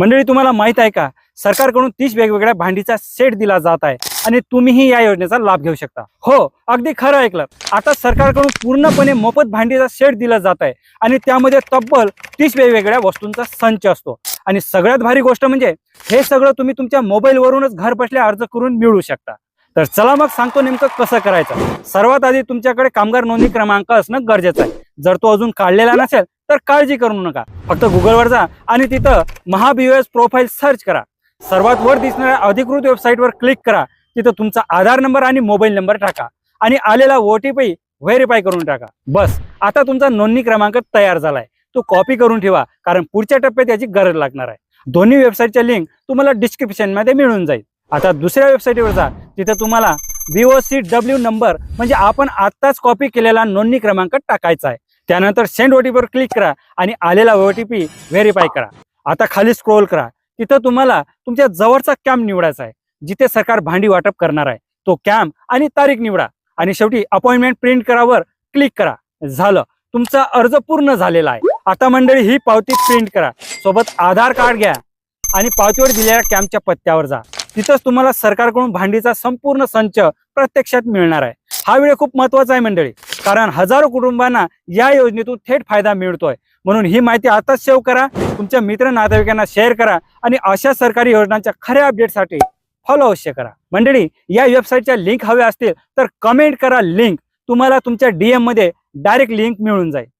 मंडळी तुम्हाला माहीत आहे का? सरकारकडून तीस वेगवेगळ्या भांडीचा सेट दिला जात आहे आणि तुम्हीही या योजनेचा लाभ घेऊ शकता. हो अगदी खरं ऐकलं. आता सरकारकडून पूर्णपणे मोफत भांडीचा सेट दिला जात आहे आणि त्यामध्ये तब्बल तीस वेगवेगळ्या वस्तूंचा संच असतो. आणि सगळ्यात भारी गोष्ट म्हणजे हे सगळं तुम्ही तुमच्या मोबाईलवरूनच घर बसल्या अर्ज करून मिळवू शकता. तर चला मग सांगतो नेमकं कसं करायचं. सर्वात आधी तुमच्याकडे कामगार नोंदणी क्रमांक असणं गरजेचं आहे. जर तो अजून काढलेला नसेल तर काळजी करू नका. फक्त गुगलवर जा आणि तिथं महाबीओएस प्रोफाईल सर्च करा. सर्वात वर दिसणाऱ्या अधिकृत वेबसाईटवर क्लिक करा. तिथं तुमचा आधार नंबर आणि मोबाईल नंबर टाका. आणि आलेला ओटीपी व्हेरीफाय करून टाका. बस. आता तुमचा नोंदणी क्रमांक तयार झालाय. तो कॉपी करून ठेवा कारण पुढच्या टप्प्यात याची गरज लागणार आहे. दोन्ही वेबसाईटच्या लिंक तुम्हाला डिस्क्रिप्शनमध्ये मिळून जाईल. आता दुसऱ्या वेबसाईटवर जा. तिथे तुम्हाला सी डब्ल्यू नंबर म्हणजे आपण आत्ताच कॉपी केलेला नोंदणी क्रमांक टाकायचा आहे. त्यानंतर सेंड ओटीपीवर क्लिक करा आणि आलेला ओटीपी व्हेरीफाय करा. आता खाली स्क्रोल करा. तिथं तुम्हाला तुमच्या जवळचा कॅम्प निवडायचा आहे जिथे सरकार भांडी वाटप करणार आहे. तो कॅम्प आणि तारीख निवडा. आणि शेवटी अपॉइंटमेंट प्रिंट करावर क्लिक करा. झालं. तुमचा अर्ज पूर्ण झालेला आहे. आता मंडळी ही पावती प्रिंट करा. सोबत आधार कार्ड घ्या आणि पावतीवर दिलेल्या कॅम्पच्या पत्त्यावर जा. तिथंच तुम्हाला सरकारकडून भांडीचा संपूर्ण संच प्रत्यक्षात मिळणार आहे. हा व्हिडिओ खूप महत्त्वाचा आहे मंडळी. कारण हजारो कुटुंबांना या योजनेतून थेट फायदा मिळतोय. म्हणून ही माहिती आताच सेव्ह करा तुमच्या मित्र नातेवाईकांना शेअर करा आणि अशा सरकारी योजनांच्या खऱ्या अपडेटसाठी फॉलो अवश्य करा. मंडळी या वेबसाईटच्या लिंक हव्या असतील तर कमेंट करा लिंक तुम्हाला तुमच्या डीएममध्ये डायरेक्ट लिंक मिळून जाईल.